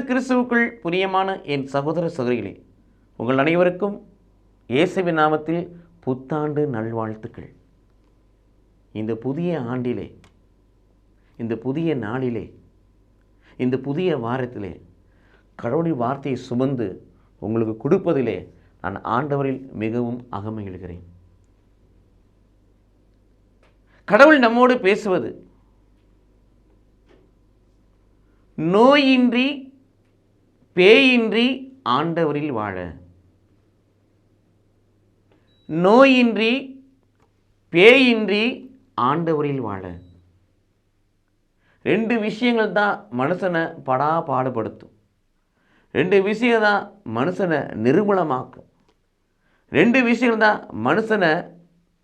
இயேசு கிறிஸ்துவுக்குள் புனியமான என் சகோதர சகோதரிகளே உங்கள் அனைவருக்கும் இயேசுவின் நாமத்தில் புத்தாண்டு நல்வாழ்த்துக்கள். இந்த புதிய ஆண்டிலே இந்த புதிய நாளிலே இந்த புதிய வாரத்திலே கடவுளின் வார்த்தையை சுமந்து உங்களுக்கு கொடுப்பதிலே நான் ஆண்டவரில் மிகவும் அகமகிழ்கிறேன் கடவுள் நம்மோடு பேசுவது நோயின்றி பேயின்றி ஆண்டவரில் வாழ. நோயின்றி பேயின்றி ஆண்டவரில் வாழ. ரெண்டு விஷயங்கள் தான் மனுஷனை படா பாடுபடுத்தும். ரெண்டு விஷயம் தான் மனுஷனை நிர்மூலமாக்கும். ரெண்டு விஷயம் தான் மனுஷனை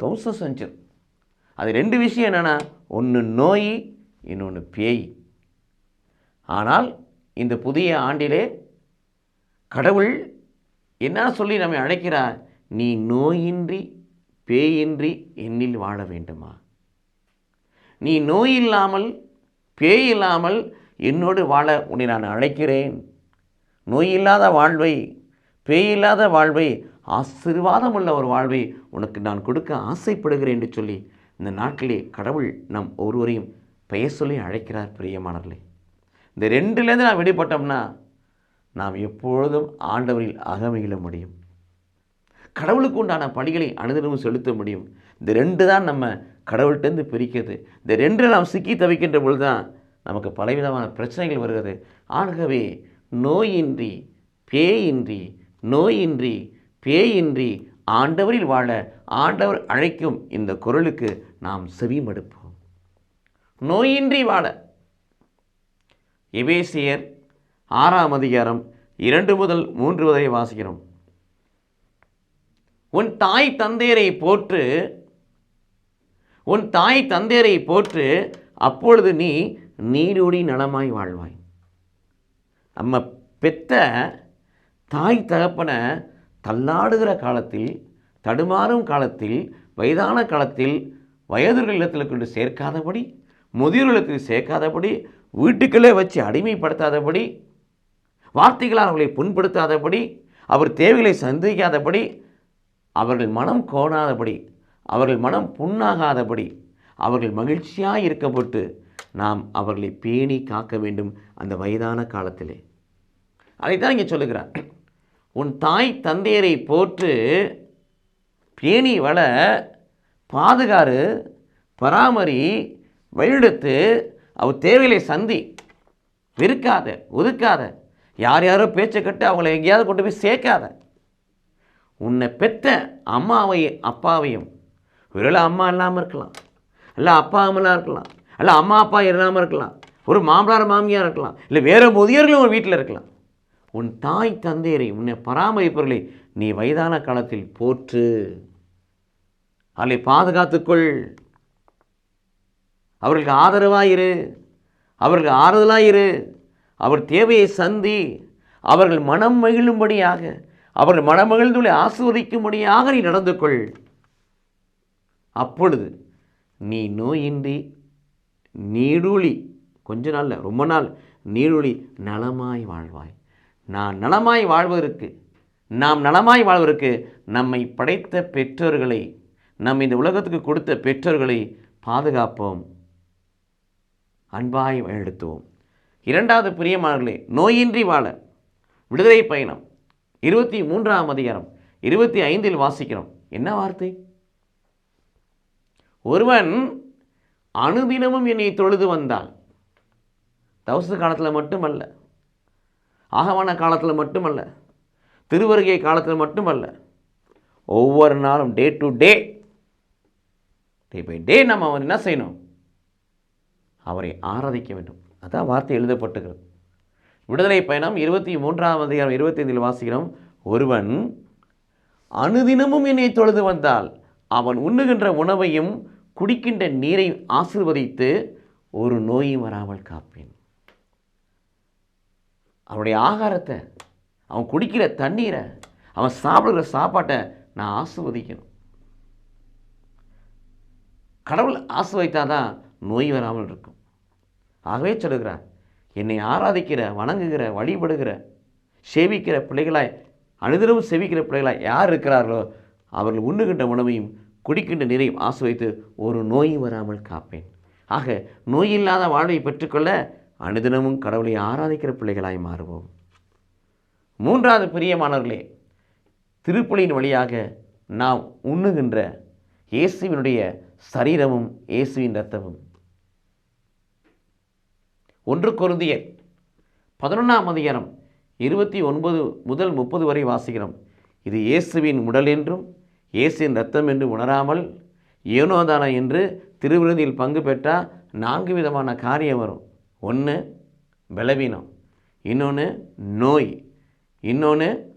தோசம் செஞ்சிடும் அது ரெண்டு விஷயம் என்னென்னா ஒன்று நோய் இன்னொன்று பேய். ஆனால் இந்த புதிய ஆண்டிலே கடவுள் என்ன சொல்லி நம்மை அழைக்கிறார்? நீ நோயின்றி பேயின்றி என்னில் வாழ வேண்டுமா? நீ நோய் இல்லாமல் பேய் இல்லாமல் என்னோடு வாழ உன்னை நான் அழைக்கிறேன். நோய் இல்லாத வாழ்வை பேய் இல்லாத வாழ்வை ஆசீர்வாதம் உள்ள ஒரு வாழ்வை உனக்கு நான் கொடுக்க ஆசைப்படுகிறேன் என்று சொல்லி இந்த நாட்டிலே கடவுள் நம் ஒருவரையும் பெயர் சொல்லி அழைக்கிறார் பிரியமானவர்களே. இந்த ரெண்டுலேருந்து நான் விடுபட்டோம்னா நாம் எப்பொழுதும் ஆண்டவரில் அகமகிழ முடியும். கடவுளுக்கு உண்டான பணிகளை அனுதினமும் செலுத்த முடியும். இந்த ரெண்டு தான் நம்ம கடவுள்கிட்டேருந்து பிரிக்கிறது. இந்த ரெண்டு நாம் சிக்கி தவிக்கின்ற பொழுது தான் நமக்கு பலவிதமான பிரச்சனைகள் வருகிறது. ஆகவே நோயின்றி பேயின்றி நோயின்றி பேயின்றி ஆண்டவரில் வாழ ஆண்டவர் அழைக்கும் இந்த குரலுக்கு நாம் செவிமடுப்போம். நோயின்றி வாழ. எபேசியர் ஆறாம் அதிகாரம் இரண்டு முதல் மூன்று வரை வாசிக்கிறோம். உன் தாய் தந்தையரை போற்று உன் தாய் தந்தையரை போற்று அப்பொழுது நீ நீரோடி நலமாய் வாழ்வாய். நம்ம பெத்த தாய் தகப்பனை தள்ளாடுகிற காலத்தில் தடுமாறும் காலத்தில் வயதான காலத்தில் வயதுகள் இல்லத்தில் கொண்டு சேர்க்காதபடி முதியோர் இல்லத்தில் சேர்க்காதபடி வீட்டுக்குள்ளே வச்சு அடிமைப்படுத்தாதபடி வார்த்தைகளால் அவர்களை புண்படுத்தாதபடி அவர் தேவைகளை சந்திக்காதபடி அவர்கள் மனம் கோணாதபடி அவர்கள் மனம் புண்ணாகாதபடி அவர்கள் மகிழ்ச்சியாக இருக்கப்பட்டு நாம் அவர்களை பேணி காக்க வேண்டும் அந்த வயதான காலத்திலே. அதைத்தான் இங்கே சொல்லுகிறார். உன் தாய் தந்தையரை போற்று பேணி வள பாதுகாறு பராமரி வழிநடத்து அவர் தேவைகளை சந்தி வெறுக்காத ஒதுக்காத யார் யாரோ பேச்சை கட்டு அவங்கள எங்கேயாவது கொண்டு போய் சேர்க்காத. உன்னை பெற்ற அம்மாவையும் அப்பாவையும் ஒருவேளை அம்மா இல்லாமல் இருக்கலாம். இல்லை அப்பா அம்மாலாம் இருக்கலாம். இல்லை அம்மா அப்பா இல்லாமல் இருக்கலாம். ஒரு மாமனார் மாமியார் இருக்கலாம். இல்லை வேறு முதியோர்களும் ஒரு வீட்டில் இருக்கலாம். உன் தாய் தந்தையரை உன்னை பராமரிப்பவர்களை நீ வயதான காலத்தில் போற்று. அவளை பாதுகாத்துக்கொள். அவர்களுக்கு ஆதரவாயிரு. அவர்களுக்கு ஆறுதலாயிரு. அவர் தேவையை சந்தி அவர்கள் மனம் மகிழும்படியாக அவர்கள் மனம் மகிழ்ந்துள்ள ஆஸ்வதிக்கும்படியாக நீ நடந்து கொள். அப்பொழுது நீ நோயின்றி நீடூழி கொஞ்ச நாளில் ரொம்ப நாள் நீடூழி நலமாய் வாழ்வாய். நான் நலமாய் வாழ்வதற்கு நாம் நலமாய் வாழ்வதற்கு நம்மை படைத்த பெற்றோர்களை நம் இந்த உலகத்துக்கு கொடுத்த பெற்றோர்களை பாதுகாப்போம். அன்பாய் வழிநடத்துவோம் இரண்டாவது பிரியமானே நோயின்றி வாழ. விடுதலை பயணம். இருபத்தி மூன்றாம் அதிகாரம். இருபத்தி ஐந்தில் வாசிக்கிறோம். என்ன வார்த்தை? ஒருவன் அனுதினமும் என்னை தொழுது வந்தால் தவச காலத்தில் மட்டுமல்ல ஆகவான காலத்தில் மட்டுமல்ல திருவருகை காலத்தில் மட்டுமல்ல ஒவ்வொரு நாளும் day to day day by day நம்ம அவர் என்ன செய்யணும்? அவரை ஆராதிக்க வேண்டும். அதான் வார்த்தை எழுதப்பட்டுகிறது. விடுதலை பயணம் இருபத்தி மூன்றாம் அதிகாரம் இருபத்தி வாசிக்கிறோம். ஒருவன் அனுதினமும் என்னை தொழுது வந்தால் அவன் உண்ணுகின்ற உணவையும் குடிக்கின்ற நீரை ஆசிர்வதித்து ஒரு நோயும் வராமல் காப்பேன். அவனுடைய ஆகாரத்தை அவன் குடிக்கிற தண்ணீரை அவன் சாப்பிடுகிற சாப்பாட்டை நான் ஆசிர்வதிக்கணும். கடவுள் ஆசிர்வதித்தாதான் நோய் வராமல் இருக்கும். ஆகவே சொல்லுகிறார் என்னை ஆராதிக்கிற வணங்குகிற வழிபடுகிற சேவிக்கிற பிள்ளைகளாய் அனுதினமும் சேவிக்கிற பிள்ளைகளாய் யார் இருக்கிறார்களோ அவர்கள் உண்ணுகின்ற உணவையும் குடிக்கின்ற நீரையும் ஆசுவைத்து ஒரு நோயும் வராமல் காப்பேன். ஆக நோயில்லாத வாழ்வை பெற்றுக்கொள்ள அனுதினமும் கடவுளை ஆராதிக்கிற பிள்ளைகளாய் மாறுவோம். மூன்றாவது பிரியமானவர்களே திருப்பலியின் வழியாக நாம் உண்ணுகின்ற இயேசுவினுடைய சரீரமும் இயேசுவின் இரத்தமும். ஒன்று குருந்தியர் பதினொன்றாம் அதிகாரம் இருபத்தி ஒன்பது முதல் முப்பது வரை வாசிக்கிறோம். இது இயேசுவின் உடல் என்றும் இயேசுவின் ரத்தம் என்று உணராமல் ஏனோதான என்று திருவிருந்தியில் பங்கு பெற்றால் நான்கு விதமான காரியம் வரும். ஒன்று பலவீனம். இன்னொன்று நோய். இன்னொன்று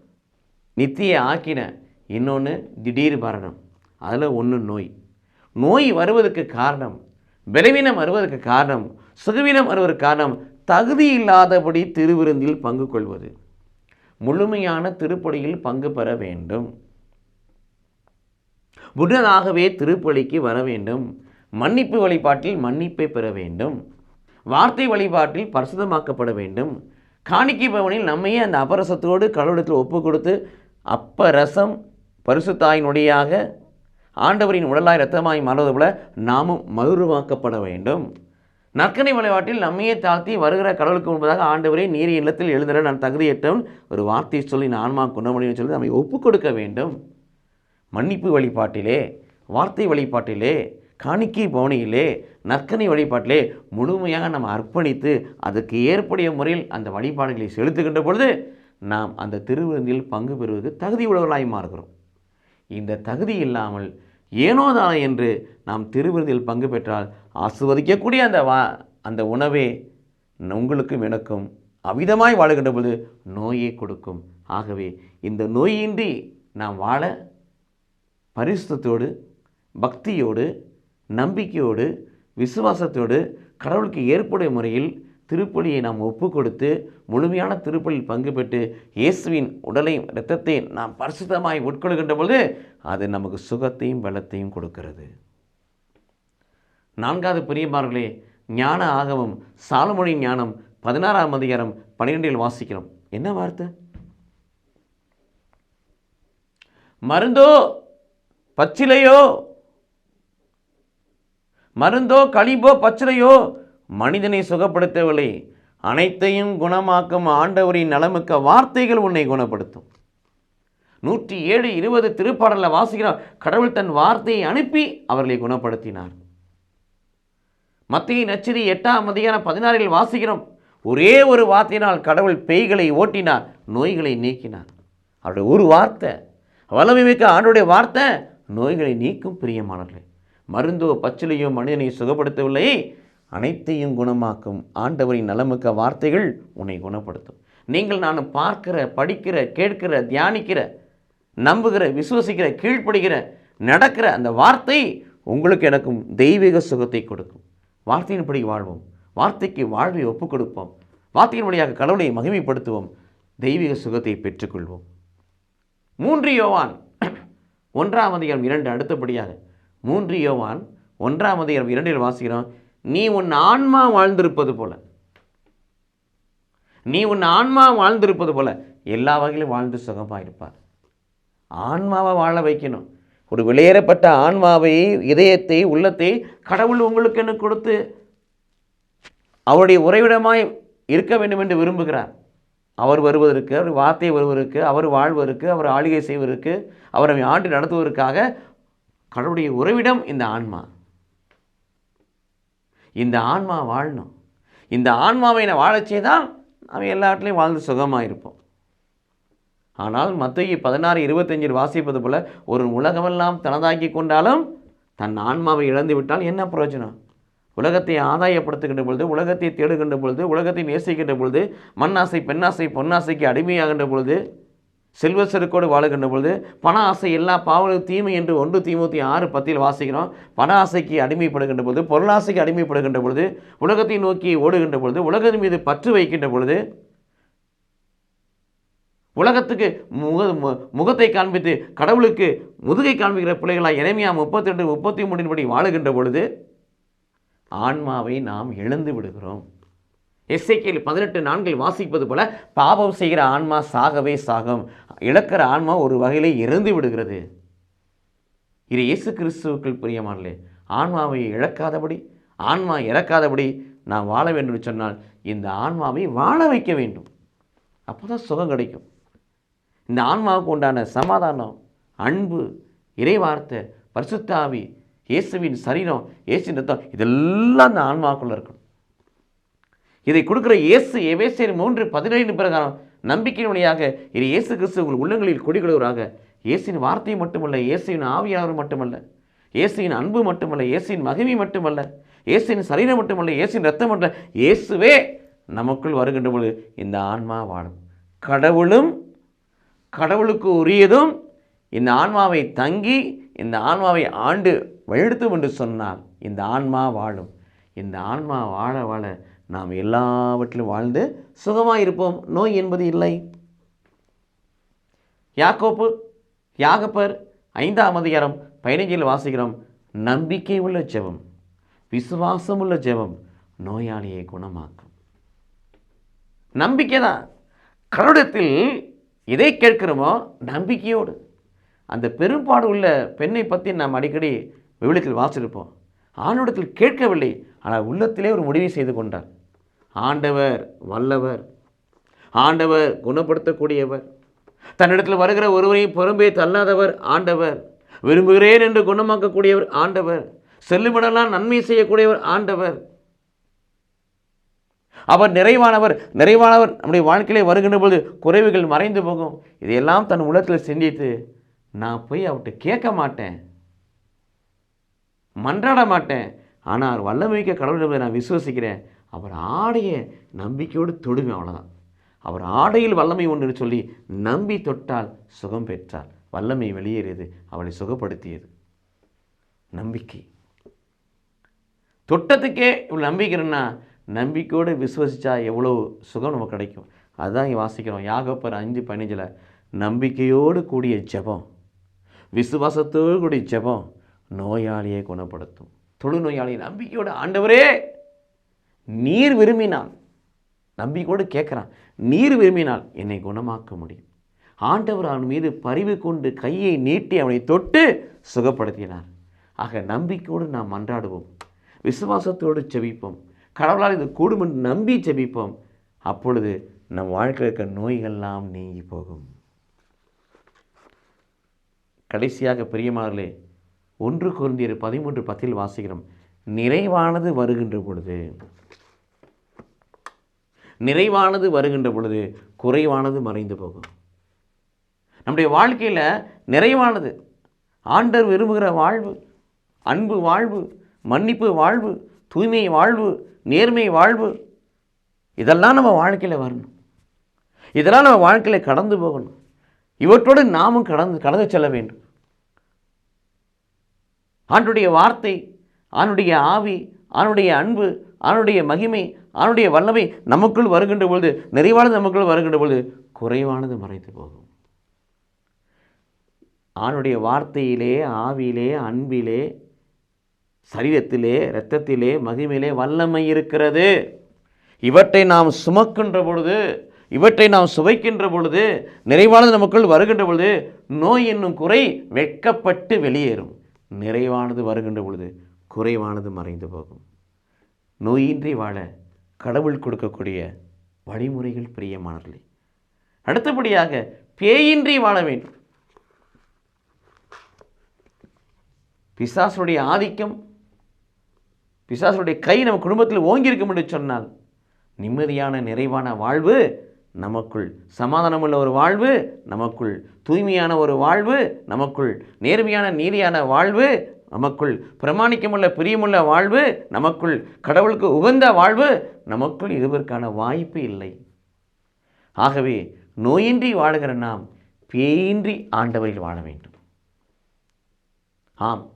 நித்திய ஆக்கின. இன்னொன்று திடீர் மரணம். அதில் ஒன்று நோய். நோய் வருவதற்கு காரணம் பலவீனம் வருவதற்கு காரணம் சுகவீனம் வருவதற்கு காரணம் தகுதி இல்லாதபடி திருவிருந்தில் பங்கு கொள்வது. முழுமையான திருப்பலியில் பங்கு பெற வேண்டும். முன்னதாகவே திருப்பலிக்கு வர வேண்டும். மன்னிப்பு வழிபாட்டில் மன்னிப்பை பெற வேண்டும். வார்த்தை வழிபாட்டில் பரிசுதமாக்கப்பட வேண்டும். காணிக்கை பவனில் நம்மையே அந்த அபரசத்தோடு கடவுளத்தில் ஒப்பு கொடுத்து அப்பரசம் பரிசுத்தாயினுடையாக ஆண்டவரின் உடலாய் இரத்தமாய் மாறுவது போல நாமும் மதுருவாக்கப்பட வேண்டும். நற்கனை வழிபாட்டில் நம்மையே தாழ்த்தி வருகிற கடவுளுக்கு முன்பதாக ஆண்டவரே நீரிய இல்லத்தில் எழுந்திட நான் தகுதியற்றவன். ஒரு வார்த்தையை சொல்லி நான் ஆன்மா குணமணின்னு சொல்லி நம்மை ஒப்பு கொடுக்க வேண்டும். மன்னிப்பு வழிபாட்டிலே வார்த்தை வழிபாட்டிலே காணிக்கை பவனியிலே நற்கனை வழிபாட்டிலே முழுமையாக நம்ம அர்ப்பணித்து அதுக்கு ஏற்புடைய முறையில் அந்த வழிபாடுகளை செலுத்துகின்ற பொழுது நாம் அந்த திருவிருந்தில் பங்கு பெறுவதற்கு தகுதி உள்ளவர்களாய் மாறுகிறோம். இந்த தகுதி இல்லாமல் ஏனோதான என்று நாம் திருவிருந்தில் பங்கு பெற்றால் ஆசிர்வதிக்கக்கூடிய அந்த வா அந்த உணவே உங்களுக்கும் எனக்கும் அவிதமாய் வாழுகின்ற பொழுது நோயை கொடுக்கும். ஆகவே இந்த நோயின்றி நாம் வாழ பரிசுத்தோடு பக்தியோடு நம்பிக்கையோடு விசுவாசத்தோடு கடவுளுக்கு ஏற்புடைய முறையில் திருப்பலியை நாம் ஒப்பு கொடுத்து முழுமையான திருப்பலியில் பங்கு பெற்று இயேசுவின் உடலையும் இரத்தத்தையும் நாம் பரிசுத்தமாய் உட்கொள்கின்ற பொழுது அது நமக்கு சுகத்தையும் பலத்தையும் கொடுக்கிறது. நான்காவது பிரியமார்களே ஞான ஆகமம் சாலமொழி ஞானம் பதினாறாம் அதிகாரம் பன்னிரெண்டில் வாசிக்கிறோம். என்ன வார்த்தை? மருந்தோ பச்சிலையோ? மருந்தோ களிபோ பச்சிலையோ? மனிதனை சுகப்படுத்தவில்லை. அனைத்தையும் குணமாக்கும் ஆண்டவரின் நலமிக்க வார்த்தைகள் உன்னை குணப்படுத்தும். நூற்றி ஏழு இருபது திருப்பாடலில் வாசிக்கிறோம் கடவுள் தன் வார்த்தையை அனுப்பி அவர்களை குணப்படுத்தினார். மத்திய நச்சிரி எட்டாம் மதியான பதினாறில் வாசிக்கிறோம் ஒரே ஒரு வார்த்தையினால் கடவுள் பேய்களை ஓட்டினார் நோய்களை நீக்கினார். அவருடைய ஒரு வார்த்தை வல்லமை மிக்க ஆண்டுடைய வார்த்தை நோய்களை நீக்கும் பிரியமானவர்களே மருந்தோ பச்சிலையோ மனிதனை சுகப்படுத்தவில்லை அனைத்தையும் குணமாக்கும் ஆண்டவரின் நலமிக்க வார்த்தைகள் உன்னை குணப்படுத்தும். நீங்கள் நான் பார்க்கிற படிக்கிற கேட்கிற தியானிக்கிற நம்புகிற விசுவசிக்கிற கீழ்ப்படுகிற நடக்கிற அந்த வார்த்தை உங்களுக்கு எனக்கும் தெய்வீக சுகத்தை கொடுக்கும். வார்த்தையின்படி வாழ்வோம். வார்த்தைக்கு வாழ்வை ஒப்புக் கொடுப்போம் வார்த்தையின் வழியாக கடவுளை மகிமைப்படுத்துவோம். தெய்வீக சுகத்தை பெற்றுக்கொள்வோம். மூன்று யோவான் ஒன்றாம் அதிகாரம் இரண்டு அடுத்தபடியாக. மூன்று யோவான் ஒன்றாம் அதிகாரம் இரண்டில் வாசிக்கிறோம். நீ உன் ஆன்மா வாழ்ந்திருப்பது போல. நீ உன் ஆன்மா வாழ்ந்திருப்பது போல. எல்லா வகையிலும் வாழ்ந்து சுகமாக இருப்பார் ஆன்மாவை வாழ வைக்கணும். ஒரு வெளியேறப்பட்ட ஆன்மாவை இதயத்தை உள்ளத்தை கடவுள் உங்களுக்கு என்ன கொடுத்து அவருடைய உறைவிடமாய் இருக்க வேண்டும் என்று விரும்புகிறார். அவர் வருவதற்கு அவர் வார்த்தை வருவதற்கு அவர் வாழ்வதற்கு அவர் ஆளுகை செய்வதற்கு அவரை ஆண்டு நடத்துவதற்காக கடவுளுடைய உறவிடம் இந்த ஆன்மா. இந்த ஆன்மா வாழணும். இந்த ஆன்மாவை நான் வாழச்சே தான் நாம் எல்லாத்துலேயும் வாழ்ந்து சுகமாக இருப்போம் ஆனால் மத்திய பதினாறு இருபத்தஞ்சில் வாசிப்பது போல் ஒரு உலகமெல்லாம் தனதாக்கி கொண்டாலும் தன் ஆன்மாவை இழந்து விட்டால் என்ன பிரயோஜனம்? உலகத்தை ஆதாயப்படுத்துகின்ற பொழுது உலகத்தை தேடுகின்ற பொழுது உலகத்தை நேசிக்கின்ற பொழுது மண்ணாசை பெண்ணாசை பொன்னாசைக்கு அடிமையாகின்ற பொழுது செல்வ செருக்கோடு வாழுகின்ற பொழுது பண ஆசை எல்லா பாவலும் தீமை என்று ஒன்று தீமூத்தி ஆறு பத்தில் வாசிக்கிறோம். பண ஆசைக்கு அடிமைப்படுகின்ற பொழுது பொருளாசைக்கு அடிமைப்படுகின்ற பொழுது உலகத்தை நோக்கி ஓடுகின்ற பொழுது உலகத்தின் மீது பற்று வைக்கின்ற பொழுது உலகத்துக்கு முக மு- முகத்தை காண்பித்து கடவுளுக்கு முதுகை காண்பிக்கிற பிள்ளைகளாக இறைமையா முப்பத்தி ரெண்டு முப்பத்தி மூணின்படி வாழுகின்ற பொழுது ஆன்மாவை நாம் இழந்து விடுகிறோம். எஸ்ஐகேல் பதினெட்டு நான்கில் வாசிப்பது போல பாபம் செய்கிற ஆன்மா சாகவே சாகும். இழக்கிற ஆன்மா ஒரு வகையில் இறந்து விடுகிறது. இது இயேசு கிறிஸ்துவுக்குள் பிரியமானலே ஆன்மாவை இழக்காதபடி ஆன்மா இறக்காதபடி நான் வாழ வேண்டும் சொன்னால் இந்த ஆன்மாவை வாழ வைக்க வேண்டும். அப்போ தான் சுகம் கிடைக்கும். இந்த ஆன்மாவுக்கு உண்டான சமாதானம் அன்பு இறைவார்த்தை பரிசுத்தாவி இயேசுவின் சரீரம் இயேசுவின் ரத்தம் இதெல்லாம் அந்த ஆன்மாவுக்குள்ளே இருக்கணும். இதை கொடுக்குற இயேசு எவேசியர் மூன்று பதினேழு பிரகாரம் நம்பிக்கையின் வழியாக இது இயேசு கிறிஸ்து உங்கள் உள்ளங்களில் குடிகொடுவராக. இயேசின் வார்த்தை மட்டுமல்ல இயேசுவின் ஆவியாளர் மட்டுமல்ல இயேசுவின் அன்பு மட்டுமல்ல இயேசுவின் மகிமை மட்டுமல்ல இயேசுவின் சரீரம் மட்டுமல்ல இயேசின் ரத்தம் மட்டும் இயேசுவே நமக்குள் வருகின்ற பொழுது இந்த ஆன்மா வாழும். கடவுளும் கடவுளுக்கு உரியதும் இந்த ஆன்மாவை தங்கி இந்த ஆன்மாவை ஆண்டு வழிநடத்தும் என்று சொன்னால் இந்த ஆன்மா வாழும். இந்த ஆன்மா வாழ வாழ நாம் எல்லாவற்றிலும் வாழ்ந்து சுகமாக இருப்போம் நோய் என்பது இல்லை. யாக்கோப்பு யாகப்பர் ஐந்தாம் அதிகாரம் பதினைஞ்சில் வாசிக்கிறோம். நம்பிக்கை உள்ள ஜெபம் விசுவாசம் உள்ள ஜெபம் நோயாளியை குணமாக்கும். நம்பிக்கை தான் கருடத்தில் எதை கேட்கிறோமோ நம்பிக்கையோடு. அந்த பெரும்பாடு உள்ள பெண்ணை பற்றி நாம் அடிக்கடி விவிலியத்தில் வாசிருப்போம் ஆணிடத்தில் கேட்கவில்லை. ஆனால் உள்ளத்திலே ஒரு முடிவை செய்து கொண்டார். ஆண்டவர் வல்லவர். ஆண்டவர் குணப்படுத்தக்கூடியவர். தன்னிடத்தில் வருகிற ஒருவரையும் பொறும்பே தள்ளாதவர் ஆண்டவர். விரும்புகிறேன் என்று குணமாக்கக்கூடியவர் ஆண்டவர். செல்லுமிடலாம் நன்மை செய்யக்கூடியவர் ஆண்டவர். அவர் நிறைவானவர் நிறைவானவர் நம்முடைய வாழ்க்கையிலே வருகின்ற பொழுது குறைவுகள் மறைந்து போகும். இதையெல்லாம் தன் உள்ளத்தில் சிந்தித்து நான் போய் அவர்கிட்ட கேட்க மாட்டேன். மன்றாட மாட்டேன். ஆனால் வல்லமிக்க கடவுளை நான் விசுவசிக்கிறேன். அவர் ஆடையை நம்பிக்கையோடு தொடுவேன் அவ்வளோதான் அவர் ஆடையில் வல்லமை ஒன்று சொல்லி நம்பி தொட்டால் சுகம் பெற்றால் வல்லமை வெளியேறியது அவளை சுகப்படுத்தியது. நம்பிக்கை. தொட்டத்துக்கே இவ்வளோ நம்பிக்கிறேன்னா நம்பிக்கையோடு விசுவசித்தா எவ்வளோ சுகம் நமக்கு கிடைக்கும். அதுதான் இங்கே வாசிக்கிறோம். யாகப்பர் அஞ்சு பதினஞ்சில் நம்பிக்கையோடு கூடிய ஜெபம் விசுவாசத்தோடு கூடிய ஜெபம் நோயாளியை குணப்படுத்தும். தொழுநோயாளி நம்பிக்கையோடு ஆண்டவரே நீர் விரும்பினால் நம்பிக்கையோடு கேட்குறான் நீர் விரும்பினால் என்னை குணமாக்க முடியும். ஆண்டவர் அவன் மீது பரிவு கொண்டு கையை நீட்டி அவனை தொட்டு சுகப்படுத்தினார். ஆக நம்பிக்கையோடு நாம் மன்றாடுவோம். விசுவாசத்தோடு செபிப்போம். கடவுளால் இது கூடும் என்று நம்பி செபிப்போம். அப்பொழுது நம் வாழ்க்கையில் இருக்க நோய்கள்லாம் நீங்கி போகும். கடைசியாக பிரியமானர்களே ஒன்று குருந்தியர் பதிமூன்று பத்தில் வாசிக்கிறோம். நிறைவானது வருகின்ற பொழுது நிறைவானது வருகின்ற பொழுது குறைவானது மறைந்து போகும். நம்முடைய வாழ்க்கையில் நிறைவானது. ஆண்டர் விரும்புகிற வாழ்வு அன்பு வாழ்வு மன்னிப்பு வாழ்வு தூய்மை வாழ்வு நேர்மை வாழ்வு இதெல்லாம் நம்ம வாழ்க்கையில் வரணும். இதெல்லாம் நம்ம வாழ்க்கையில் கடந்து போகணும். இவற்றோடு நாமும் கடந்து கடந்து செல்ல வேண்டும். ஆண்டுடைய வார்த்தை ஆண்டுடைய ஆவி அவனுடைய அன்பு அவனுடைய மகிமை அவனுடைய வல்லமை நமக்குள் வருகின்ற பொழுது நிறைவானது நமக்குள் வருகின்ற பொழுது குறைவானது மறைத்து போகும். ஆணுடைய வார்த்தையிலே ஆவியிலே அன்பிலே சரீரத்திலே இரத்தத்திலே மகிமையிலே வல்லமை இருக்கிறது. இவற்றை நாம் சுமக்கின்ற பொழுது இவற்றை நாம் சுவைக்கின்ற பொழுது நிறைவானது நமக்குள் வருகின்ற பொழுது நோய் என்னும் குறை வெட்கப்பட்டு வெளியேறும். நிறைவானது வருகின்ற பொழுது குறைவானது மறைந்து போகும். நோயின்றி வாழ கடவுள் கொடுக்கக்கூடிய வழிமுறைகள் பிரியமானவர்களே. அடுத்தபடியாக பேயின்றி வாழ வேண்டும். பிசாசுடைய ஆதிக்கம் பிசாசுடைய கை நம்ம குடும்பத்தில் ஓங்கியிருக்கும் என்று சொன்னால் நிம்மதியான நிறைவான வாழ்வு நமக்குள் சமாதானமுள்ள ஒரு வாழ்வு நமக்குள் தூய்மையான ஒரு வாழ்வு நமக்குள் நேர்மையான நீதியான வாழ்வு நமக்குள் பிரமாணிக்கமுள்ள பிரியமுள்ள வாழ்வு நமக்குள் கடவுளுக்கு உகந்த வாழ்வு நமக்குள் இருவருக்கான வாய்ப்பு இல்லை. ஆகவே நோயின்றி வாழுகிற நாம் பேயின்றி ஆண்டவரில் வாழ வேண்டும். ஆம்.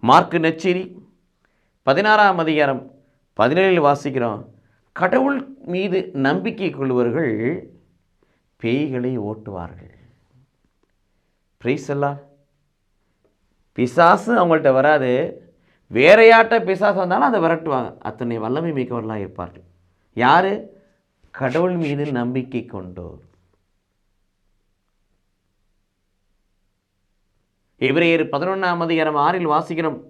மார்க்கு நச்சேரி பதினாறாம் அதிகாரம் பதினேழில் வாசிக்கிறோம். கடவுள் மீது நம்பிக்கை கொள்வர்கள் பேய்களை ஓட்டுவார்கள். பிரைசல்லா பிசாசு அவங்கள்ட்ட வராது. வேறையாட்ட பிசாசு வந்தாலும் அதை விரட்டுவாங்க. அத்தனை வல்லமை மிக்கவர்களாக இருப்பார்கள். யார்? கடவுள் மீது நம்பிக்கை கொண்டோர். எபிரேயர் பதினொன்றாம் அதிகாரம் ஆறில் வாசிக்கிறோம்.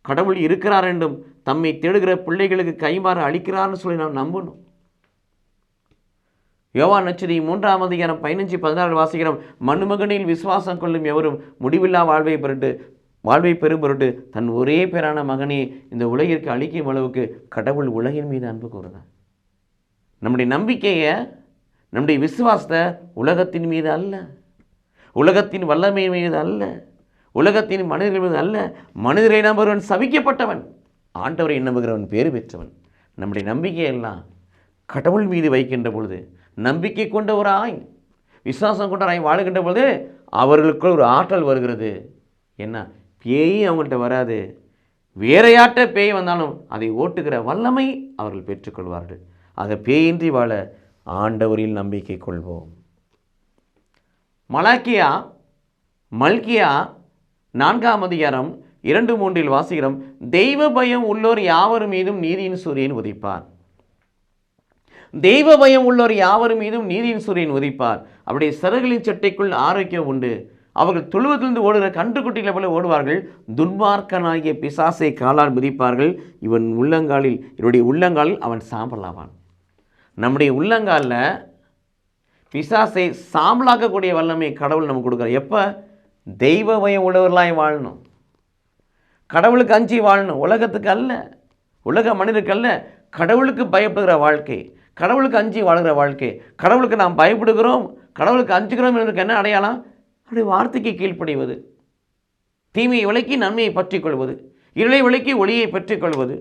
கடவுள் இருக்கிறார் என்றும் தம்மை தேடுகிற பிள்ளைகளுக்கு கைமாறு அளிக்கிறார்னு சொல்லி நாம் நம்பணும். யோவா நச்சரி மூன்றாம் அதிகாரம் பதினஞ்சு பதினாறு வாசிக்கிறோம். மண்மகனில் விசுவாசம் கொள்ளும் எவரும் முடிவில்லா வாழ்வை பொருட்டு வாழ்வை பெறும் பொருட்டு தன் ஒரே பேரான மகனே இந்த உலகிற்கு அழிக்கும் அளவுக்கு கடவுள் உலகின் மீது அன்பு கூறுகிறார். நம்முடைய நம்பிக்கையை நம்முடைய விசுவாசத்தை உலகத்தின் மீது அல்ல. உலகத்தின் வல்லமை மீது அல்ல. உலகத்தின் மனிதர்கள் மீது அல்ல. மனிதரை நம்புகிறவன் சபிக்கப்பட்டவன். ஆண்டவரை நம்புகிறவன் பேறு பெற்றவன். நம்முடைய நம்பிக்கையெல்லாம் கடவுள் மீது வைக்கின்ற பொழுது நம்பிக்கை கொண்ட ஒரு ஆய் விசுவாசம் கொண்டவராய் வாழுகின்ற பொழுது அவர்களுக்குள் ஒரு ஆற்றல் வருகிறது. என்ன? பேயும் அவங்கள்ட்ட வராது. வேற யார்கிட்ட பேய் வந்தாலும் அதை ஓட்டுகிற வல்லமை அவர்கள் பெற்றுக்கொள்வார்கள். அதை பேயின்றி வாழ ஆண்டவரில் நம்பிக்கை கொள்வோம். மலாக்கியா மல்கியா நான்காம் அதிகாரம் இரண்டு மூன்றில் வாசிக்கிறோம் தெய்வ பயம் உள்ளோர் யாவர் மீதும் நீதியின் சூரியன் உதிப்பார். தெய்வ பயம் உள்ளோர் யாவர் மீதும் நீதியின் சூரியன் உதிப்பார். அப்படியே சிறகுகளின் சட்டைக்குள் ஆரோக்கியம் உண்டு. அவர்கள் தொழுவத்திலிருந்து ஓடுகிற கன்றுக்குட்டிகளை போல ஓடுவார்கள். துன்மார்க்கனாகிய பிசாசை காலால் மிதிப்பார்கள். இவன் உள்ளங்காலில் இவருடைய உள்ளங்காலில் அவன் சாம்பலாவான். நம்முடைய உள்ளங்காலில் பிசாசை சாம்பலாக்கக்கூடிய வல்லமை கடவுள் நமக்கு கொடுக்குறார். எப்போ? தெய்வ பயம் உள்ளவர்களாய் வாழணும். கடவுளுக்கு அஞ்சி வாழணும். உலகத்துக்கு அல்ல. உலக மனிதருக்கு அல்ல. கடவுளுக்கு பயப்படுகிற வாழ்க்கை. கடவுளுக்கு அஞ்சி வாழ்கிற வாழ்க்கை. கடவுளுக்கு நாம் பயப்படுகிறோம். கடவுளுக்கு அஞ்சுகிறோம் என்பதற்கு என்ன அடையாளம்? அவருடைய வார்த்தைக்கு கீழ்ப்படிவது. தீமையை விளக்கி நன்மையை பற்றிக் கொள்வது இருளை விளக்கி ஒளியை பெற்றுக்கொள்வது.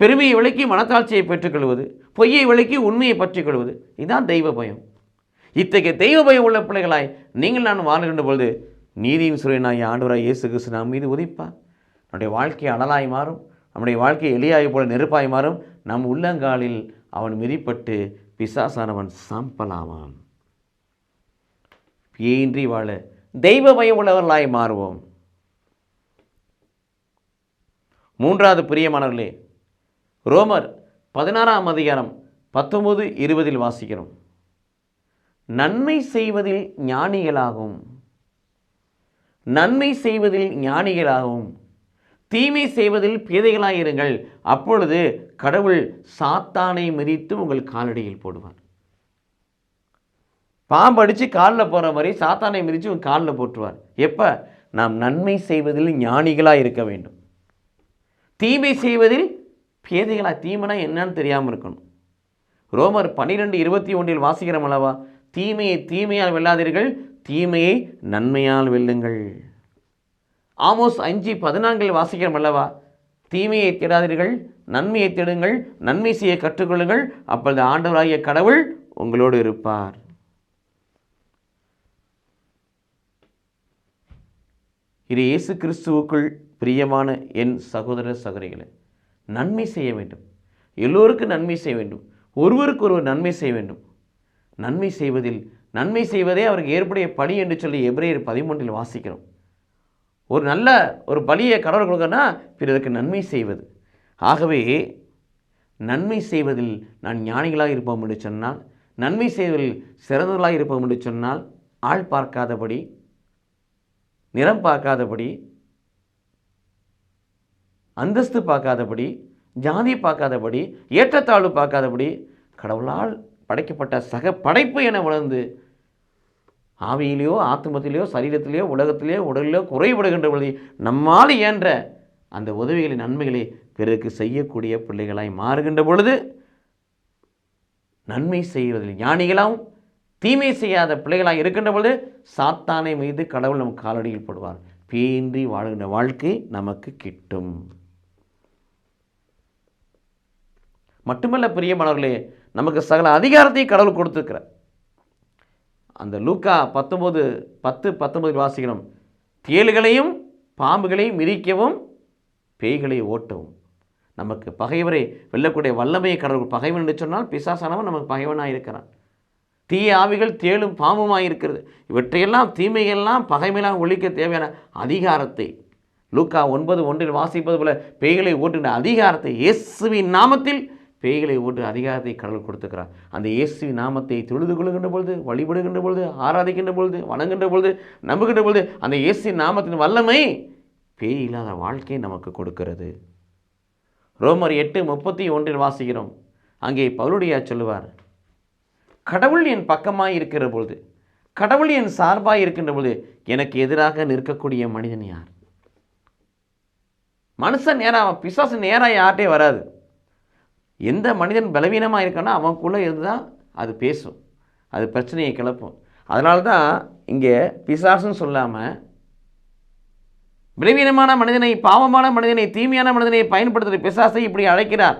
பெருமையை விளக்கி மனத்தாட்சியை பெற்றுக்கொள்வது. பொய்யை விளக்கி உண்மையை பற்றிக்கொள்வது. இதுதான் தெய்வ பயம். இத்தகைய தெய்வ பயம் உள்ள பிள்ளைகளாய் நீங்கள் நான் வாழ்கின்ற பொழுது நீதியின் சுரையனாய் ஆண்டவராய் இயேசு கிறிஸ்து நம் மீது உதிப்பார் நம்முடைய வாழ்க்கை அனலாய் மாறும். நம்முடைய வாழ்க்கை எளியாய் போல நெருப்பாய் மாறும். நம் உள்ளங்காலில் அவன் மிதிப்பட்டு பிசாசானவன் சாம்பலாவான். ஏன்றி வாழ. தெய்வ பயம் உள்ளவர்களாய் மாறுவோம். மூன்றாவது பிரியமானவர்களே ரோமர் பதினாறாம் அதிகாரம் பத்தொம்பது இருபதில் வாசிக்கிறோம். நன்மை செய்வதில் ஞானிகளாகும். நன்மை செய்வதில் ஞானிகளாகவும் தீமை செய்வதில் பேதைகளாயிருங்கள். அப்பொழுது கடவுள் சாத்தானை மிதித்து உங்கள் காலடியில் போடுவார். பாம்பு அடித்து காலில் போகிற மாதிரி சாத்தானை மிதித்து உங்கள் காலில் போட்டுருவார் எப்போ? நாம் நன்மை செய்வதில் ஞானிகளாக இருக்க வேண்டும். தீமை செய்வதில் பேதைகளாக தீமைனா என்னன்னு தெரியாமல் இருக்கணும். ரோமர் பன்னிரெண்டு இருபத்தி ஒன்றில் வாசிக்கிறோம் அல்லவா? தீமையை தீமையால் வெல்லாதீர்கள் தீமையை நன்மையால் வெல்லுங்கள். ஆமோஸ் அஞ்சு பதினான்கில் வாசிக்கிறோம் அல்லவா? தீமையை தேடாதீர்கள் நன்மையை தேடுங்கள் நன்மை செய்ய கற்றுக்கொள்ளுங்கள் அப்பொழுது ஆண்டவராகிய கடவுள் உங்களோடு இருப்பார். இது இயேசு கிறிஸ்துவுக்குள் பிரியமான என் சகோதர சகோதரிகளை நன்மை செய்ய வேண்டும். எல்லோருக்கும் நன்மை செய்ய வேண்டும். ஒருவருக்கு ஒருவர் நன்மை செய்ய வேண்டும். நன்மை செய்வதில் நன்மை செய்வதே அவருக்கு ஏற்புடைய பணி என்று சொல்லி எப்ரேயர் பதிமூன்றில் வாசிக்கிறோம். ஒரு நல்ல ஒரு பலியை கடவுள் கொடுக்கன்னா பிறருக்கு நன்மை செய்வது. ஆகவே நன்மை செய்வதில் நான் ஞானிகளாக இருப்போம் என்று சொன்னால் நன்மை செய்வதில் சிறந்தவர்களாக இருப்போம் என்று சொன்னால் ஆள் பார்க்காதபடி நிறம் பார்க்காதபடி அந்தஸ்து பார்க்காதபடி ஜாதி பார்க்காதபடி ஏற்றத்தாழ்வு பார்க்காதபடி கடவுளால் படைக்கப்பட்ட சக படைப்பு என உணர்ந்து ஆவியிலேயோ ஆத்மத்திலேயோ சரீரத்திலேயோ உலகத்திலேயோ உடலிலோ குறைபடுகின்ற பொழுது நம்மால் இயன்ற அந்த உதவிகளை நன்மைகளை பிறருக்கு செய்யக்கூடிய பிள்ளைகளாய் மாறுகின்ற பொழுது நன்மை செய்வதில் ஞானிகளாகவும் தீமை செய்யாத பிள்ளைகளாக இருக்கின்ற பொழுது சாத்தானை மீது கடவுள் நம் காலடியில் போடுவார். பேன்றி வாழ்கின்ற வாழ்க்கை நமக்கு கிட்டும். மட்டுமல்ல பிரியமானவர்களே நமக்கு சகல அதிகாரத்தை கடவுள் கொடுத்துருக்கிறார். அந்த லூக்கா பத்தொம்போது பத்து பத்தொன்பதில் வாசிக்கிறோம் தேல்களையும் பாம்புகளையும் மிதிக்கவும் பேய்களை ஓட்டவும். நமக்கு பகைவரை வெல்லக்கூடிய வல்லமையை கடவுள் பகைவன் என்று சொன்னால் பிசாசானவன் நமக்கு பகைவனாக இருக்கிறான் தீய ஆவிகள் தேலும் பாம்புமாக இருக்கிறது இவற்றையெல்லாம் தீமையெல்லாம் பகைமையெல்லாம் ஒழிக்க தேவையான அதிகாரத்தை லூக்கா ஒன்பது ஒன்றில் வாசிப்பது போல பேய்களை ஓட்டுகின்ற அதிகாரத்தை இயேசுவின் நாமத்தில் பேய்களை ஓட்டு அதிகாரத்தை கடவுள் கொடுத்துக்கிறார். அந்த இயேசு நாமத்தை தொழுது கொள்கின்ற பொழுது வழிபடுகின்ற பொழுது ஆராதிக்கின்ற பொழுது வணங்குகின்ற பொழுது நம்புகின்ற பொழுது அந்த இயேசுவின் நாமத்தின் வல்லமை பேய் இல்லாத வாழ்க்கையை நமக்கு கொடுக்கிறது. ரோமர் எட்டு முப்பத்தி ஒன்றில் வாசிக்கிறோம். அங்கே பவுலுடையா சொல்லுவார் கடவுள் என் பக்கமாக இருக்கிற பொழுது கடவுள் என் சார்பாக இருக்கின்ற பொழுது எனக்கு எதிராக நிற்கக்கூடிய மனிதன் யார்? மனுஷன் நேராக பிசாசு நேராக யார்கிட்டே வராது. எந்த மனிதன் பலவீனமாக இருக்கானோ அவனுக்குள்ளே இருந்தால் அது பேசும் அது பிரச்சனையை கிளப்பும். அதனால தான் இங்கே பிசாசுன்னு சொல்லாமல் பலவீனமான மனிதனை பாவமான மனிதனை தீமையான மனிதனை பயன்படுத்துகிற பிசாசை இப்படி அழைக்கிறார்.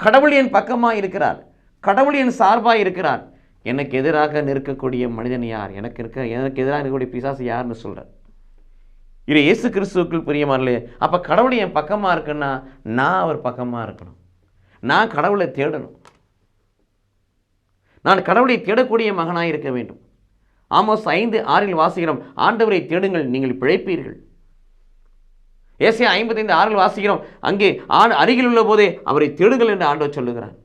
கடவுள் என் பக்கமாக இருக்கிறார். கடவுள் என் சார்பாக இருக்கிறார். எனக்கு எதிராக நிற்கக்கூடிய மனிதன் யார்? எனக்கு இருக்க எனக்கு எதிராக இருக்கக்கூடிய பிசாசு யாருன்னு சொல்கிறார் இது இயேசு கிறிஸ்துவுக்குள் பிரியமானே அப்போ கடவுள் என் பக்கமாக இருக்குன்னா நான் அவர் பக்கமாக இருக்கணும். நான் கடவுளை தேடணும். நான் கடவுளை தேடக்கூடிய மகனாக இருக்க வேண்டும். ஆமோஸ் ஐந்து ஆறில் வாசிக்கிறோம் ஆண்டவரை தேடுங்கள் நீங்கள் பிழைப்பீர்கள். ஏசியா ஐம்பத்தைந்து ஆறில் வாசிக்கிறோம் அங்கே ஆண் அருகில் உள்ள போதே அவரை தேடுங்கள் என்று ஆண்டவர் சொல்லுகிறான்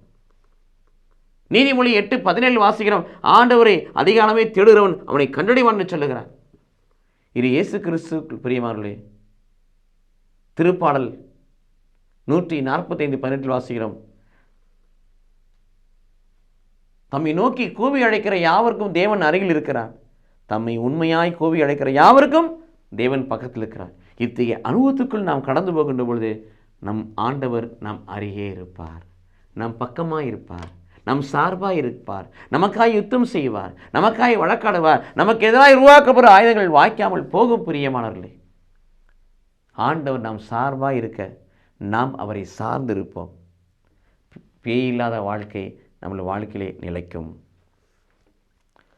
நீதிமொழி எட்டு பதினேழு வாசிக்கிறோம் ஆண்டவரை அதிகாலமே தேடுகிறவன் அவனை கண்டடைவான்னு சொல்லுகிறார். இது இயேசு கிறிஸ்து பிரியமார்களே திருப்பாடல் நூற்றி நாற்பத்தைந்து பதினெட்டில் வாசிக்கிறோம். தம்மை நோக்கி கூவி அழைக்கிற யாவருக்கும் தேவன் அருகில் இருக்கிறார். தம்மை உண்மையாய் கூவி அழைக்கிற யாவருக்கும் தேவன் பக்கத்தில் இருக்கிறார். இத்தகைய அனுபவத்துக்குள் நாம் கடந்து போகின்ற பொழுது நம் ஆண்டவர் நம் அருகே இருப்பார். நம் பக்கமாக இருப்பார். நம் சார்பாக இருப்பார். நமக்காய் யுத்தம் செய்வார். நமக்காய் வழக்காடுவார். நமக்கு எதிராக உருவாக்கப்படுற ஆயுதங்கள் வாய்க்காமல் போகும் பிரியமானவர்களே. ஆண்டவர் நாம் சார்பாக இருக்க நாம் அவரை சார்ந்திருப்போம். பேய் இல்லாத வாழ்க்கை நம்மளை வாழ்க்கையிலே நிலைக்கும்.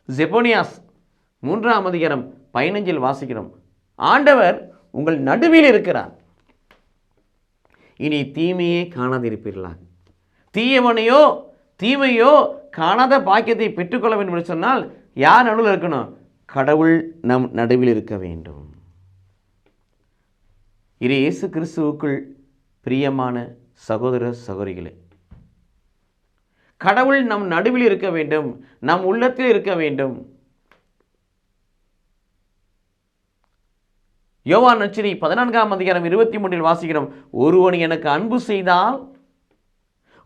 ஜெபோனியாஸ் மூன்றாம் அதிகாரம் பதினஞ்சில் வாசிக்கிறோம். ஆண்டவர் உங்கள் நடுவில் இருக்கிறார். இனி தீமையே காணாதிருப்பீர்களா தீயவனையோ தீமையோ காணாத பாக்கியத்தை பெற்றுக்கொள்ள வேண்டும் என்று சொன்னால் யார் நடுவில் இருக்கணும்? கடவுள் நம் நடுவில் இருக்க வேண்டும். இது இயேசு கிறிஸ்துவுக்குள் பிரியமான சகோதர சகோதரிகளே கடவுள் நம் நடுவில் இருக்க வேண்டும் நம் உள்ளத்தில் இருக்க வேண்டும். யோவான் நச்சிரி பதினான்காம் அதிகாரம் இருபத்தி மூன்றில் வாசிக்கிறோம் ஒருவன் எனக்கு அன்பு செய்தால்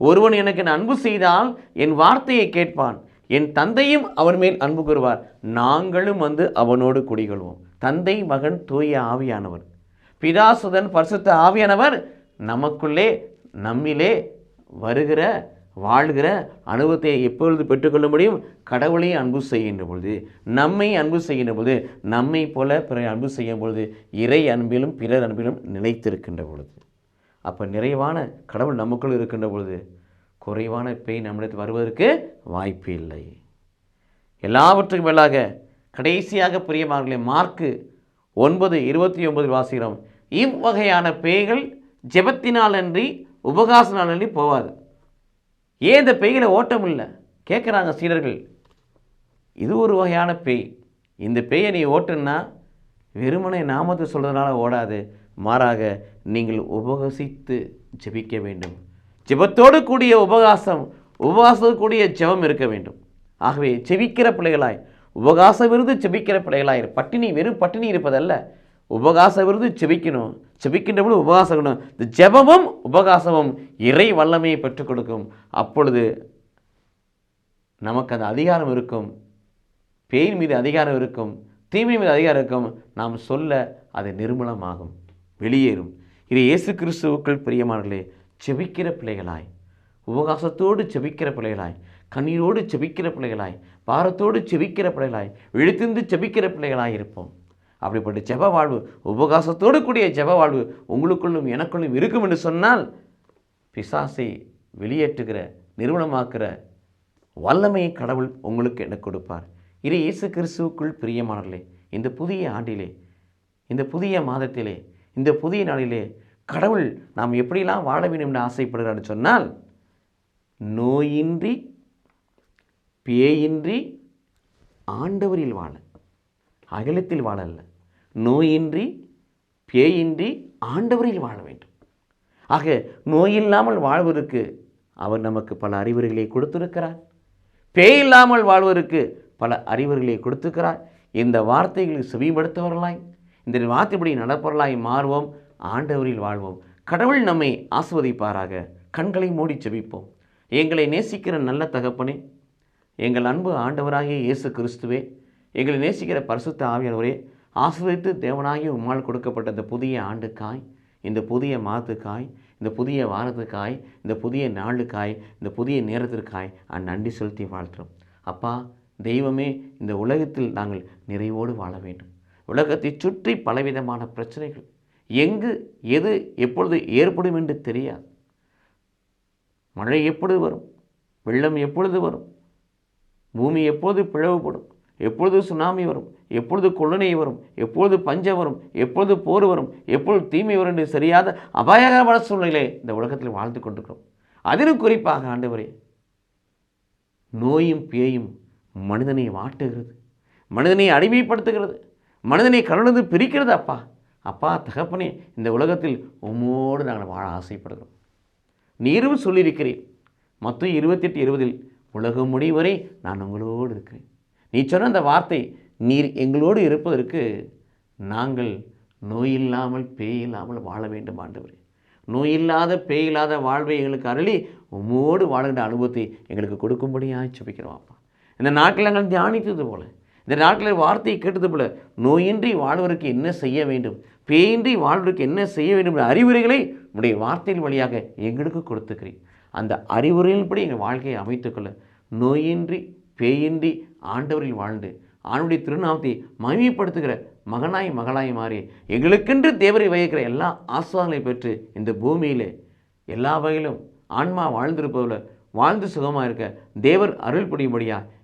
ஒருவன் எனக்கு அன்பு செய்தால் என் வார்த்தையை கேட்பான். என் தந்தையும் அவன் மேல் அன்பு கூறுவார். நாங்களும் வந்து அவனோடு குடிகொள்வோம். தந்தை மகன் தூய ஆவியானவர். பிதாசுதன் பரிசுத்த ஆவியானவர் நமக்குள்ளே நம்மிலே வருகிற வாழ்கிற அனுபவத்தை எப்பொழுது பெற்றுக்கொள்ள முடியும்? கடவுளை அன்பு செய்கின்ற பொழுது நம்மை அன்பு செய்கின்ற பொழுது நம்மை போல பிறர் அன்பு செய்யும் பொழுது இறை அன்பிலும் பிறர் அன்பிலும் நிலைத்திருக்கின்ற பொழுது. அப்போ நிறைவான கடவுள் நமக்குள் இருக்கின்ற பொழுது குறைவான பேய் நம்மிடத்தில் வருவதற்கு வாய்ப்பு இல்லை. எல்லாவற்றுக்கும் மேலாக கடைசியாக பிரியமானவர்களே மார்க்கு ஒன்பது இருபத்தி ஒன்பதில் வாசிக்கிறோம். இவ்வகையான பேய்கள் ஜெபத்தினாலன்றி உபகாசனாலன்றி போவாது. ஏன் இந்த பேய்களை ஓட்டம் இல்லை? கேட்குறாங்க சீடர்கள். இது ஒரு வகையான பேய். இந்த பேயை நீ ஓட்டுன்னா வெறுமனை நாமத்தை சொல்கிறதுனால ஓடாது. மாறாக நீங்கள் உபகசித்து ஜெபிக்க வேண்டும். ஜெபத்தோடு கூடிய உபகாசம் உபகாசத்தோடு கூடிய ஜெபம் இருக்க வேண்டும். ஆகவே ஜெபிக்கிற பிள்ளைகளாய் உபகாசம் விருது ஜெபிக்கிற பிள்ளைகளாய் பட்டினி வெறும் பட்டினி இருப்பதல்ல உபகாச விருது ஜெபிக்கணும். செபிக்கின்ற பொழுது உபகாசம் இருக்கணும். இந்த ஜெபமும் உபகாசமும் இறை வல்லமையை பெற்றுக் கொடுக்கும். அப்பொழுது நமக்கு அந்த அதிகாரம் இருக்கும். பேய் மீது அதிகாரம் இருக்கும். தீமை மீது அதிகாரம் இருக்கும். நாம் சொல்ல அது நிர்மூலமாகும். வெளியேறும். இது இயேசு கிறிஸ்துவுக்குள் பிரியமானர்களே செபிக்கிற பிள்ளைகளாய் உபகாசத்தோடு செபிக்கிற பிள்ளைகளாய் கண்ணீரோடு செபிக்கிற பிள்ளைகளாய் பாரத்தோடு செபிக்கிற பிள்ளைகளாய் விழித்திருந்து செபிக்கிற பிள்ளைகளாய் இருப்போம். அப்படிப்பட்ட ஜெப வாழ்வு உபகாசத்தோடு கூடிய ஜெப வாழ்வு உங்களுக்குள்ளும் எனக்குள்ளும் இருக்கும் என்று சொன்னால் பிசாசை வெளியேற்றுகிற நிறுவனமாக்குற வல்லமையை கடவுள் உங்களுக்கு என்ன கொடுப்பார். இது இயேசு கிறிஸ்துவுக்குள் பிரியமானர்களே இந்த புதிய ஆண்டிலே இந்த புதிய மாதத்திலே இந்த புதிய நாளிலே கடவுள் நாம் எப்படிலாம் வாழ வேண்டும் என்று ஆசைப்படுகிறான்னு சொன்னால் நோயின்றி பேயின்றி ஆண்டவரில் வாழ அகலத்தில் வாழல்ல. நோயின்றி பேயின்றி ஆண்டவரில் வாழ வேண்டும். ஆக நோயில்லாமல் வாழ்வதற்கு அவர் நமக்கு பல அறிவுரைகளை கொடுத்திருக்கிறார். பேய் இல்லாமல் வாழ்வதற்கு பல அறிவுரைகளை கொடுத்திருக்கிறார். இந்த வார்த்தைகளை செவிப்படுத்தவர்களாய் இந்த வார்த்தைப்படி நடப்பவர்களாய் மாறுவோம் ஆண்டவரில் வாழ்வோம். கடவுள் நம்மை ஆஸ்வதிப்பாராக கண்களை மூடி செபிப்போம் எங்களை நேசிக்கிற நல்ல தகப்பனே எங்கள் அன்பு ஆண்டவராகிய இயேசு கிறிஸ்துவே எங்களை நேசிக்கிற பரிசுத்த ஆவியானவரே ஆசிரியத்து தேவனாகிய உம்மால் கொடுக்கப்பட்ட இந்த புதிய ஆண்டுக்காய் இந்த புதிய மாதத்துக்காய் இந்த புதிய வாரத்துக்காய் இந்த புதிய நாளுக்காய் இந்த புதிய நேரத்திற்காய் நான் நன்றி செலுத்தி வாழ்த்துறோம். அப்பா தெய்வமே இந்த உலகத்தில் நாங்கள் நிறைவோடு வாழ வேண்டும். உலகத்தை சுற்றி பலவிதமான பிரச்சனைகள். எங்கு எது எப்பொழுது ஏற்படும் என்று தெரியாது. மழை எப்பொழுது வரும்? வெள்ளம் எப்பொழுது வரும்? பூமி எப்போது பிளவுபடும்? எப்பொழுது சுனாமி வரும்? எப்பொழுது கொள்ளனை வரும்? எப்பொழுது பஞ்சம் வரும்? எப்பொழுது போர் வரும்? எப்பொழுது தீமை வரும் என்று சரியாத அபாயகரமான சூழ்நிலை இந்த உலகத்தில் வாழ்ந்து கொண்டிருக்கிறோம். அதிலும் குறிப்பாக ஆண்டவரே நோயும் பேயும் மனிதனை வாட்டுகிறது. மனிதனை அடிமைப்படுத்துகிறது. மனிதனை கருணந்து பிரிக்கிறது அப்பா. அப்பா தகப்பனே இந்த உலகத்தில் உம்மோடு நாங்கள் வாழ ஆசைப்படுகிறோம். நீரும் சொல்லியிருக்கிறேன் மொத்தம் இருபத்தெட்டு இருபதில் உலகம் முடிவரை நான் உங்களோடு இருக்கிறேன். நீ சொன்ன அந்த வார்த்தை நீர் எங்களோடு இருப்பதற்கு நாங்கள் நோயில்லாமல் பேயில்லாமல் வாழ வேண்டும் ஆண்டவரே. நோயில்லாத பேயில்லாத வாழ்வை எங்களுக்கு அருளி உம்மோடு வாழ்கின்ற அனுபவத்தை எங்களுக்கு கொடுக்கும்படியாக சுபிக்கிறோம் அப்பா. இந்த நாட்டில் நாங்கள் தியானித்தது போல இந்த நாட்களில் வார்த்தையை கேட்டது போல நோயின்றி வாழ்வதற்கு என்ன செய்ய வேண்டும்? பேயின்றி வாழ்வதற்கு என்ன செய்ய வேண்டும் என்ற அறிவுரைகளை உடைய வார்த்தையின் வழியாக எங்களுக்கு கொடுத்துக்கிறேன் அந்த அறிவுரையின்படி எங்கள் வாழ்க்கையை அமைத்துக்கொள்ள நோயின்றி பேயின்றி ஆண்டவரில் வாழ்ந்து ஆணுடைய திருநாமத்தை மகிமைப்படுத்துகிற மகனாய் மகளாய் மாறி எங்களுக்கென்று தேவரை வகிக்கிற எல்லா ஆஸ்வாதங்களை பெற்று இந்த பூமியிலே எல்லா வகையிலும் ஆன்மா வாழ்ந்திருப்பதில் வாழ்ந்து சுகமாக இருக்க தேவர் அருள் புரியும்படியாக